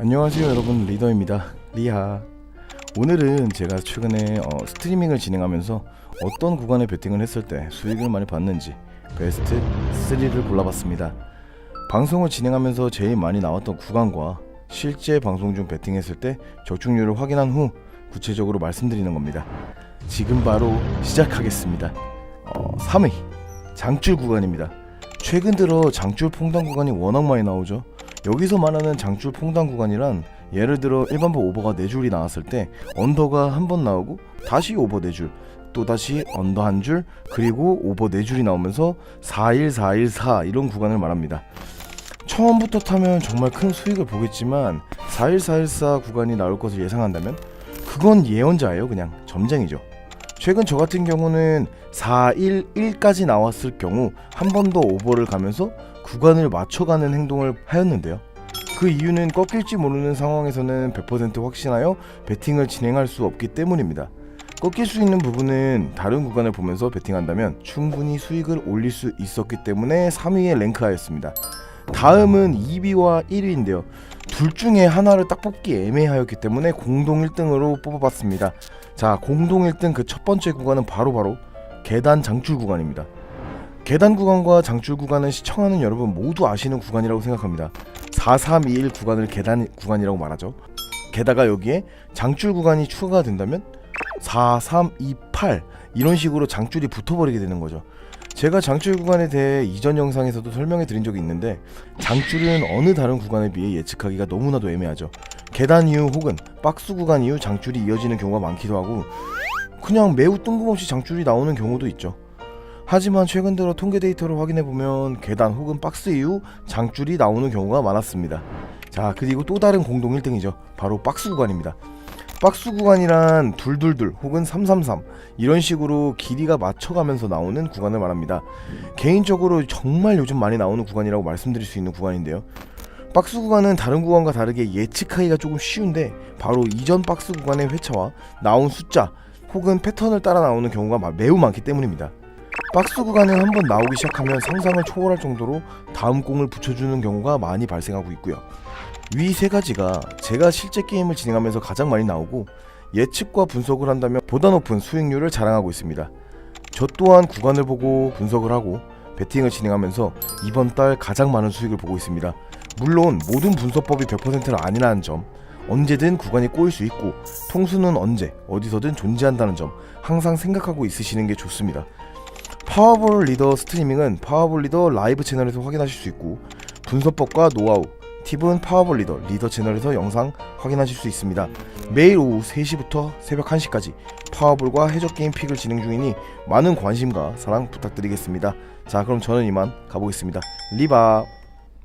안녕하세요 여러분. 리더입니다. 리하 오늘은 제가 최근에 어, 스트리밍을 진행하면서 어떤 구간에 베팅을 했을 때 수익을 많이 봤는지 베스트 3를 골라봤습니다. 방송을 진행하면서 제일 많이 나왔던 구간과 실제 방송 중 베팅했을 때 적중률을 확인한 후 구체적으로 말씀드리는 겁니다. 지금 바로 시작하겠습니다. 어, 3위. 장줄 구간입니다. 최근 들어 장줄 퐁당 구간이 워낙 많이 나오죠 여기서 말하는 장줄 퐁당 구간이란 예를 들어 일반부 오버가 4줄이 나왔을 때 언더가 한 번 나오고 다시 오버 4줄 또 다시 언더 한 줄 그리고 오버 4줄이 나오면서 41414 이런 구간을 말합니다. 처음부터 타면 정말 큰 수익을 보겠지만 41414 구간이 나올 것을 예상한다면 그건 예언자예요 그냥 점쟁이죠. 최근 저 같은 경우는 411까지 나왔을 경우 한 번 더 오버를 가면서 구간을 맞춰가는 행동을 하였는데요. 그 이유는 꺾일지 모르는 상황에서는 100% 확신하여 베팅을 진행할 수 없기 때문입니다. 꺾일 수 있는 부분은 다른 구간을 보면서 베팅한다면 충분히 수익을 올릴 수 있었기 때문에 3위에 랭크하였습니다. 다음은 2위와 1위인데요. 둘 중에 하나를 딱 뽑기 애매하였기 때문에 공동 1등으로 뽑아봤습니다. 자, 공동 1등 그 첫 번째 구간은 바로바로 계단 장출 구간입니다. 계단 구간과 장출 구간은 시청하는 여러분 모두 아시는 구간이라고 생각합니다. 4321 구간을 계단 구간이라고 말하죠. 게다가 여기에 장줄 구간이 추가가 된다면 4328 이런 식으로 장줄이 붙어버리게 되는 거죠. 제가 장줄 구간에 대해 이전 영상에서도 설명해 드린 적이 있는데 장줄은 어느 다른 구간에 비해 예측하기가 너무나도 애매하죠. 계단 이후 혹은 박스 구간 이후 장줄이 이어지는 경우가 많기도 하고 그냥 매우 뜬금없이 장줄이 나오는 경우도 있죠. 하지만 최근 들어 통계 데이터를 확인해 보면 계단 혹은 박스 이후 장줄이 나오는 경우가 많았습니다. 자 그리고 또 다른 공동 1등이죠. 바로 박스 구간입니다. 박스 구간이란 둘둘둘 혹은 333 이런 식으로 길이가 맞춰가면서 나오는 구간을 말합니다. 개인적으로 정말 요즘 많이 나오는 구간이라고 말씀드릴 수 있는 구간인데요. 박스 구간은 다른 구간과 다르게 예측하기가 조금 쉬운데 바로 이전 박스 구간의 회차와 나온 숫자 혹은 패턴을 따라 나오는 경우가 마- 매우 많기 때문입니다. 박스 구간은 한번 나오기 시작하면 상상을 초월할 정도로 다음 공을 붙여주는 경우가 많이 발생하고 있고요. 위 세 가지가 제가 실제 게임을 진행하면서 가장 많이 나오고 예측과 분석을 한다면 보다 높은 수익률을 자랑하고 있습니다. 저 또한 구간을 보고 분석을 하고 베팅을 진행하면서 이번 달 가장 많은 수익을 보고 있습니다. 물론 모든 분석법이 100%는 아니라는 점, 언제든 구간이 꼬일 수 있고 통수는 언제 어디서든 존재한다는 점 항상 생각하고 있으시는 게 좋습니다. 파워볼 리더 스트리밍은 파워볼 리더 라이브 채널에서 확인하실 수 있고 분석법과 노하우, 팁은 파워볼 리더 리더 채널에서 영상 확인하실 수 있습니다. 매일 오후 3시부터 새벽 1시까지 파워볼과 해적 게임 픽을 진행 중이니 많은 관심과 사랑 부탁드리겠습니다. 자, 그럼 저는 이만 가보겠습니다. 리바